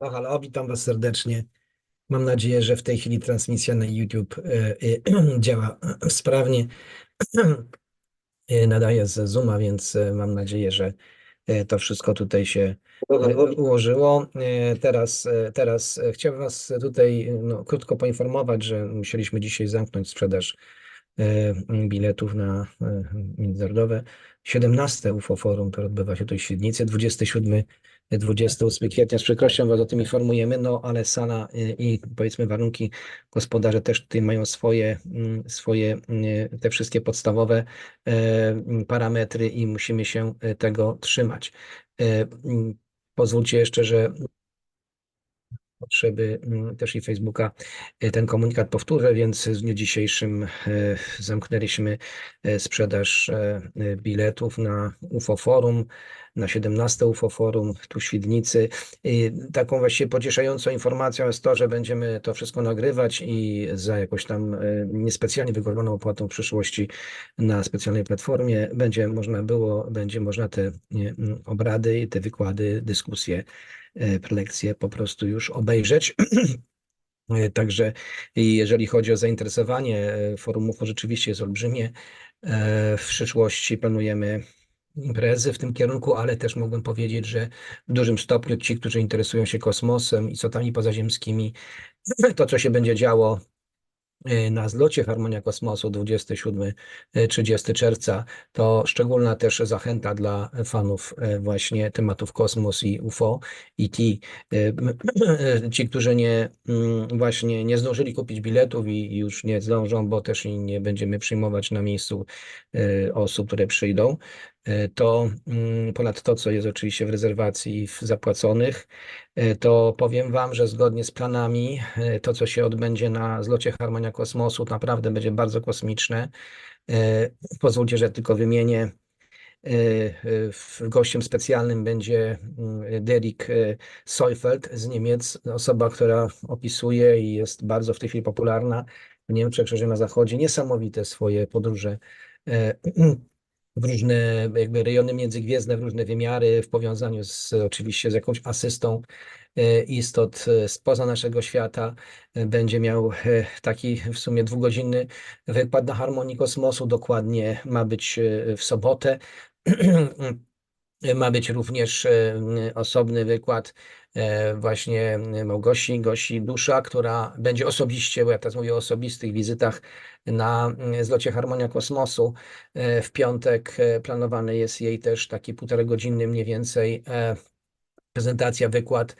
Halo, halo, witam Was serdecznie. Mam nadzieję, że w tej chwili transmisja na YouTube e, e, działa sprawnie. E, Nadaję z Zooma, więc mam nadzieję, że to wszystko tutaj się ułożyło. Teraz, teraz chciałbym Was tutaj no, krótko poinformować, że musieliśmy dzisiaj zamknąć sprzedaż biletów na e, międzynarodowe 17 UFO Forum, które odbywa się tu w Świdnicy, 27 28 kwietnia. Z przykrością Was o tym informujemy, no ale sala i powiedzmy warunki gospodarze też tutaj mają swoje, mm, swoje y, te wszystkie podstawowe e, mm, parametry i musimy się tego trzymać. E, mm, Pozwólcie jeszcze, że potrzeby mm, też i Facebooka e, ten komunikat powtórzę, więc w dniu dzisiejszym e, zamknęliśmy e, sprzedaż biletów na UFO Forum, na 17 UFO Forum tu Świdnicy. I taką właściwie pocieszającą informacją jest to, że będziemy to wszystko nagrywać i za jakąś tam niespecjalnie wygodną opłatą w przyszłości na specjalnej platformie będzie można było, będzie można te nie, m, obrady te wykłady, dyskusje e, prelekcje po prostu już obejrzeć. Także jeżeli chodzi o zainteresowanie e, forum UFO, rzeczywiście jest olbrzymie. E, W przyszłości planujemy imprezy w tym kierunku, ale też mogłem powiedzieć, że w dużym stopniu ci, którzy interesują się kosmosem i pozaziemskimi, to co się będzie działo na zlocie Harmonia Kosmosu 27-30 czerwca, to szczególna też zachęta dla fanów e, właśnie tematów kosmos i UFO i ci, e, ci, którzy nie mm, właśnie nie zdążyli kupić biletów i już nie zdążą, bo też nie będziemy przyjmować na miejscu osób, które przyjdą, to mm, ponad to, co jest oczywiście w rezerwacji w zapłaconych, e, to powiem Wam, że zgodnie z planami e, to, co się odbędzie na zlocie Harmonia Kosmosu, naprawdę będzie bardzo kosmiczne. E, Pozwólcie, że tylko wymienię. E, e, Gościem specjalnym będzie mm, Derek e, Seufeld z Niemiec, osoba, która opisuje i jest bardzo w tej chwili popularna w Niemczech, szerzej na zachodzie, niesamowite swoje podróże e, w różne jakby rejony międzygwiezdne, w różne wymiary, w powiązaniu z oczywiście z jakąś asystą e, istot e, spoza naszego świata. E, Będzie miał taki w sumie dwugodzinny wykład na harmonii kosmosu, dokładnie ma być w sobotę. Ma być również e, osobny wykład e, właśnie Małgosi, Gosi Dusza, która będzie osobiście, bo ja teraz mówię o osobistych wizytach na mm, zlocie Harmonia Kosmosu. E, W piątek e, planowany jest jej też taki półtora godzinny mniej więcej e, prezentacja, wykład e,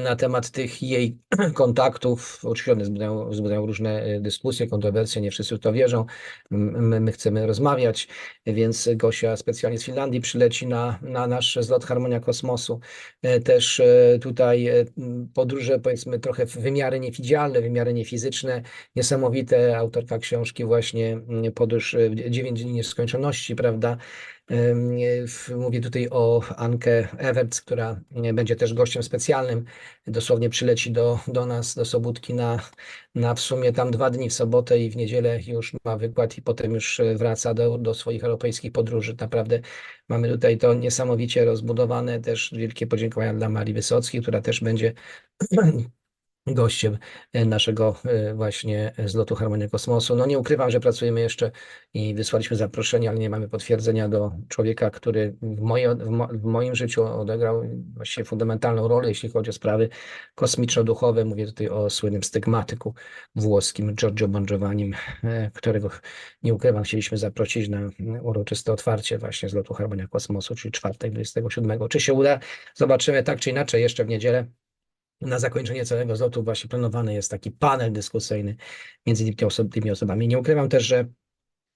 na temat tych jej kontaktów. Oczywiście one wzbudzają, wzbudzają różne e, dyskusje, kontrowersje, nie wszyscy w to wierzą. My, my chcemy rozmawiać, więc Gosia specjalnie z Finlandii przyleci na, na nasz zlot Harmonia Kosmosu. E, Też e, tutaj e, podróże, powiedzmy, trochę wymiary niewidzialne, wymiary niefizyczne, niesamowite. Autorka książki właśnie Podróż e, w dziewięć dni nieskończoności, prawda? Mówię tutaj o Ankę Ewerts, która będzie też gościem specjalnym. Dosłownie przyleci do, do nas, do Sobótki na, na w sumie tam dwa dni w sobotę i w niedzielę już ma wykład i potem już e, wraca do, do swoich europejskich podróży. Naprawdę mamy tutaj to niesamowicie rozbudowane. Też wielkie podziękowania dla Marii Wysockiej, która też będzie gościem e, naszego e, właśnie zlotu Harmonia Kosmosu. No nie ukrywam, że pracujemy jeszcze i wysłaliśmy zaproszenie, ale nie mamy potwierdzenia do człowieka, który w, moje, w, mo, w moim życiu odegrał właściwie fundamentalną rolę, jeśli chodzi o sprawy kosmiczno-duchowe. Mówię tutaj o słynnym stygmatyku włoskim Giorgio Bongiovannim, e, którego nie ukrywam, chcieliśmy zaprosić na uroczyste otwarcie właśnie zlotu Harmonia Kosmosu, czyli czwartek 27. Czy się uda? Zobaczymy tak czy inaczej jeszcze w niedzielę. Na zakończenie całego zlotu właśnie planowany jest taki panel dyskusyjny między tymi, oso- tymi osobami. Nie ukrywam też, że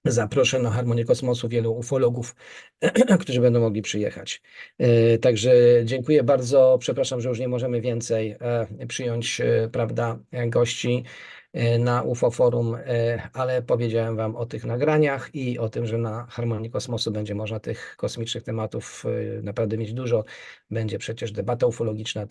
zaproszę na Harmonię Kosmosu wielu ufologów, którzy będą mogli przyjechać. E, Także dziękuję bardzo. Przepraszam, że już nie możemy więcej e, przyjąć, e, prawda, gości na UFO Forum, ale powiedziałem Wam o tych nagraniach i o tym, że na Harmonii Kosmosu będzie można tych kosmicznych tematów naprawdę mieć dużo. Będzie przecież debata ufologiczna